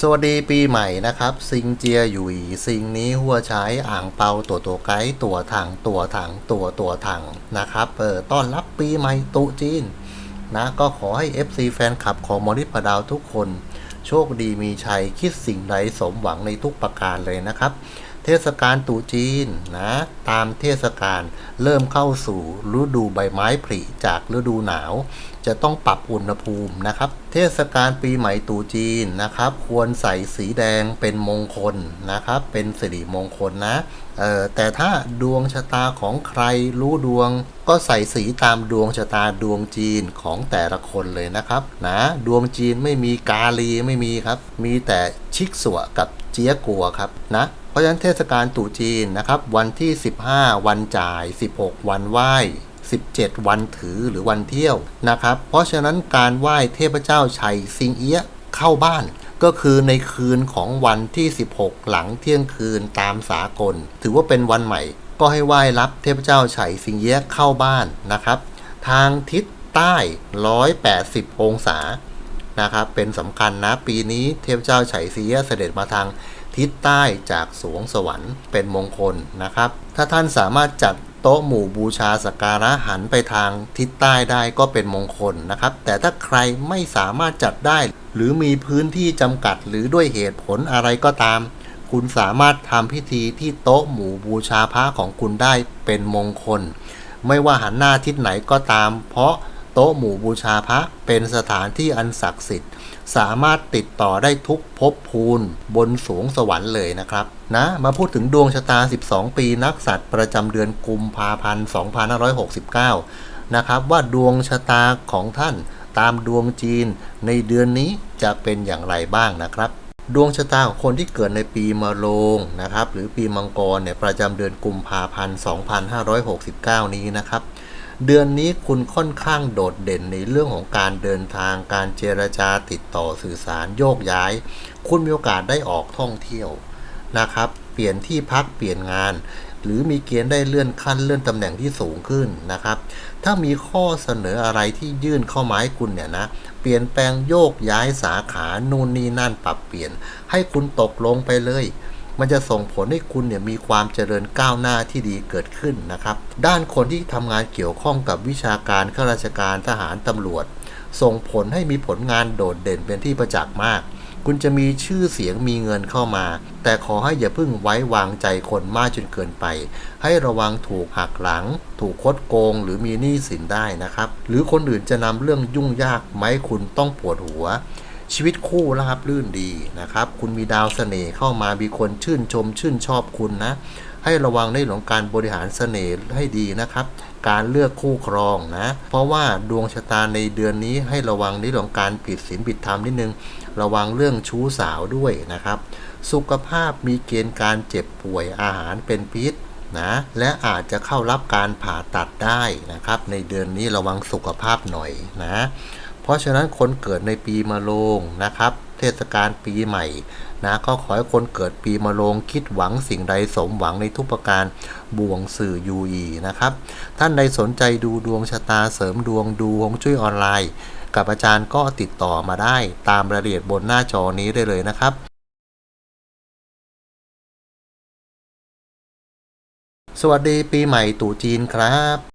สวัสดีปีใหม่นะครับ ซิงเจียหยุยซิงนี้หัวใช้อ่างเปาตัวตัวไกด์ตัวถังตัวถังตัวตัวถังนะครับเออต้อนรับปีใหม่ตุจีนนะก็ขอให้ FC แฟนคลับของมอริพดาวทุกคน โชคดีมีชัยคิดสิ่งใดสมหวังในทุกประการเลยนะครับ เทศกาลตรุจีนนะตามเทศกาลเริ่มเข้าสู่ฤดูใบไม้ผลิจากฤดูหนาว จะต้องปรับอุณหภูมินะครับ เทศกาลปีใหม่ตรุจีนนะครับ ควรใส่สีแดงเป็นมงคลนะครับ เป็นสิริมงคลนะเออแต่ถ้าดวงชะตาของใครรู้ดวง ก็ใส่สีตามดวงชะตาดวงจีนของแต่ละคนเลยนะครับนะดวงจีนไม่มีกาลีไม่มีครับ มีแต่ชิกสัวกับเจี๊ยกัวครับนะ เพราะฉะนั้นเทศกาลตรุษจีนนะครับ วันที่ 15 วันจ่าย 16 วันไหว้ 17 วันถือหรือวันเที่ยวนะครับ เพราะฉะนั้นการไหว้เทพเจ้าชัยซิงเอี้ยะเข้าบ้านก็คือในคืนของวันที่ 16 หลังเที่ยงคืนตามสากล ถือว่าเป็นวันใหม่ ก็ให้ไหว้รับเทพเจ้าชัยซิงเอี้ยะเข้าบ้านนะครับ ทางทิศใต้ 180 องศานะครับเป็นสำคัญนะปีนี้เทพเจ้าไฉเสียเสด็จมาทาง ทิศใต้จากสวงสวรรค์เป็นมงคลนะครับ ถ้าท่านสามารถจัดโต๊ะหมู่บูชาสการะหันไปทางทิศใต้ได้ก็เป็นมงคลนะครับ แต่ถ้าใครไม่สามารถจัดได้ หรือมีพื้นที่จำกัดหรือด้วยเหตุผลอะไรก็ตาม คุณสามารถทำพิธีที่โต๊ะหมู่บูชาพระของคุณได้เป็นมงคล ไม่ว่าหันหน้าทิศไหนก็ตาม เพราะ โต๊ะหมู่บูชาพระเป็นสถานที่อันศักดิ์สิทธิ์ สามารถติดต่อได้ทุกภพภูมิบนสูงสวรรค์เลยนะครับนะมาพูดถึงดวงชะตา 12 ปีนักสัตว์ประจำเดือนกุมภาพันธ์2569 นะครับ ว่าดวงชะตาของท่านตามดวงจีนในเดือนนี้จะเป็นอย่างไรบ้างนะครับดวงชะตาของคนที่เกิดในปีมะโรงนะครับหรือปีมังกรเนี่ยประจำเดือนกุมภาพันธ์ 2569 นี้นะครับ เดือนนี้คุณค่อนข้างโดดเด่นในเรื่องของการเดินทาง การเจรจาติดต่อสื่อสารโยกย้าย คุณมีโอกาสได้ออกท่องเที่ยวนะครับ เปลี่ยนที่พักเปลี่ยนงาน หรือมีเกณฑ์ได้เลื่อนขั้นเลื่อนตำแหน่งที่สูงขึ้นนะครับ ถ้ามีข้อเสนออะไรที่ยื่นเข้ามาให้คุณเนี่ยนะเปลี่ยนแปลงโยกย้ายสาขานู่นนี่นั่นปรับเปลี่ยน ให้คุณตกลงไปเลย มันจะส่งผลให้คุณเนี่ยมีความเจริญก้าวหน้าที่ดีเกิดขึ้นนะครับ ด้านคนที่ทำงานเกี่ยวข้องกับวิชาการข้าราชการทหารตำรวจ ส่งผลให้มีผลงานโดดเด่นเป็นที่ประจักษ์มาก คุณจะมีชื่อเสียงมีเงินเข้ามา แต่ขอให้อย่าเพิ่งไว้วางใจคนมากจนเกินไป ให้ระวังถูกหักหลัง ถูกคดโกง หรือมีหนี้สินได้นะครับ หรือคนอื่นจะนำเรื่องยุ่งยากไหมาให้คุณต้องปวดหัว ชีวิตคู่ราบรื่นดีนะครับ คุณมีดาวเสน่ห์เข้ามามีคนชื่นชมชื่นชอบคุณนะ ให้ระวังในเรื่องของการบริหารเสน่ห์ให้ดีนะครับ การเลือกคู่ครองนะ เพราะว่าดวงชะตาในเดือนนี้ให้ระวังในเรื่องการผิดศีลผิดธรรมนิดนึง ระวังเรื่องชู้สาวด้วยนะครับ สุขภาพมีเกณฑ์การเจ็บป่วยอาหารเป็นพิษนะและอาจจะเข้ารับการผ่าตัดได้นะครับ ในเดือนนี้ระวังสุขภาพหน่อยนะ เพราะฉะนั้นคนเกิดในปีมะโรงนะครับ เทศกาลปีใหม่นะก็ขอให้คนเกิดปีมะโรงคิดหวังสิ่งใดสมหวังในทุกประการบวงสื่อยูอีนะครับ ท่านใดสนใจดูดวงชะตาเสริมดวงดูฮวงจุ้ยออนไลน์ กับอาจารย์ก็ติดต่อมาได้ตามรายละเอียดบนหน้าจอนี้ได้เลยนะครับสวัสดีปีใหม่ตู่จีนครับ